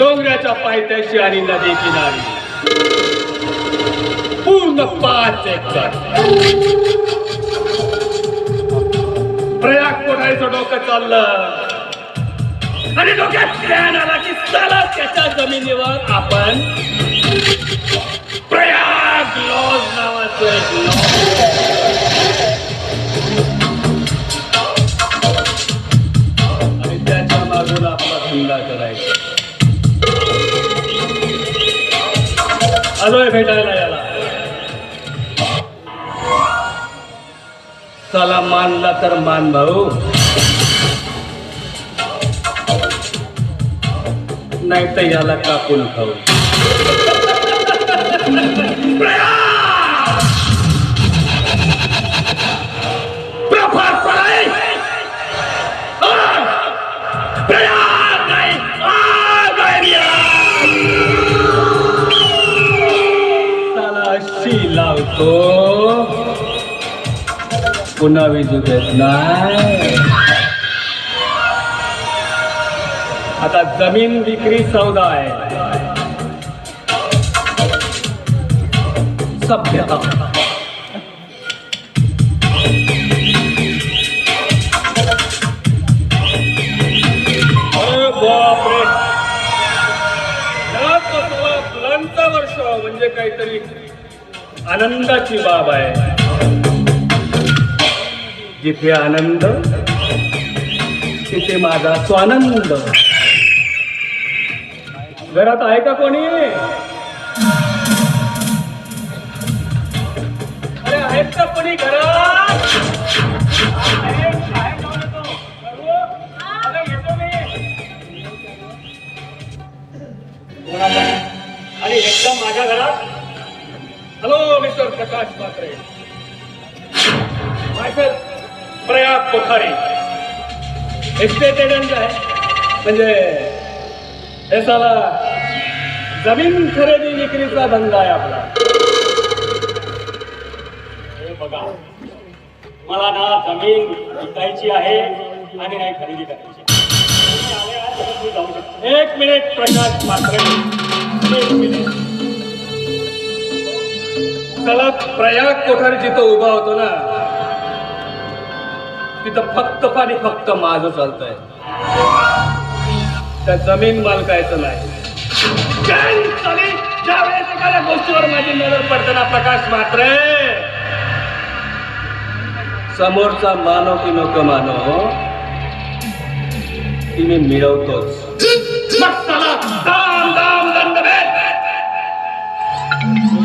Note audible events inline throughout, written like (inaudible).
डोंगराच्या पायथ्याशी आणि नदी किनारी. पूर्ण पाच एकर. प्रयाग कोणाचं डोकं चाललं. आणि डोक्यात प्लॅन आला की चला त्याच्या जमिनीवर आपण प्रयाग लॉज नावाचं एक लॉज. आलोय भेटायला याला. चला मानला तर मान भाऊ. नाही तर याला कापून खाऊ. (laughs) पुन्हा विजू देत नाही. आता जमीन विक्री सौदा आहे सभ्यता. अरे बापरे. वर्ष म्हणजे काहीतरी आनंदाची बाब आहे. जिथे आनंद तिथे माझा स्वानंद. घरात आहे का कोणी? अरे आहेत का कोणी घरात? आणि एकदम माझ्या घरात. Hello mister Prakash Matre myself Prayag Kothari. Estate agent आहे. म्हणजे हे जमीन खरेदी विक्रीचा धंदा आहे आपला. हे बघा. मला ना जमीन विकायची आहे आणि नाही खरेदी करायची एक मिनिट प्रकाश मात्र एक मिनिट. चला प्रयाग कोठारी जिथं उभा होतो ना तिथं फक्त पाणी फक्त माझं चालतंय. त्या जमीन मालकायचं नाही. एखाद्या गोष्टीवर माझी नजर पडताना प्रकाश मात्र समोरचा मानव की नको मानव ती मी मिळवतोच मग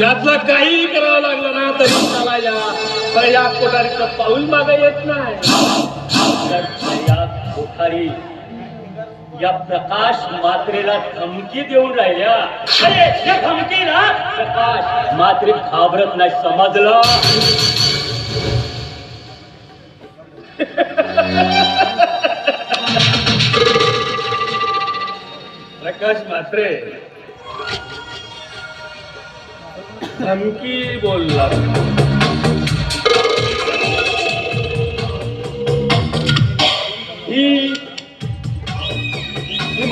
यातलं काही करावं लागलं ना तरी मला या प्रयाग कोठारीचं पाऊल मागे येत नाही. तर कोठारी या प्रकाश मात्रेला धमकी देऊन राहिल्या. अरे या धमकीला प्रकाश मात्रे घाबरत नाही समजलं? प्रकाश मात्रे धमकी बोलला.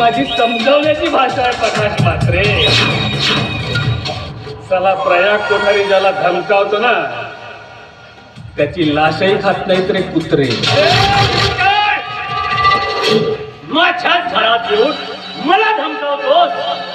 माझी समजावण्याची भाषा आहे प्रकाश मात्रे. चला प्रयाग कोठारी ज्याला धमकावतो ना त्याची लाशही खात नाहीत रे कुत्रे. माझ्या घरात येऊन मला धमकावतोस.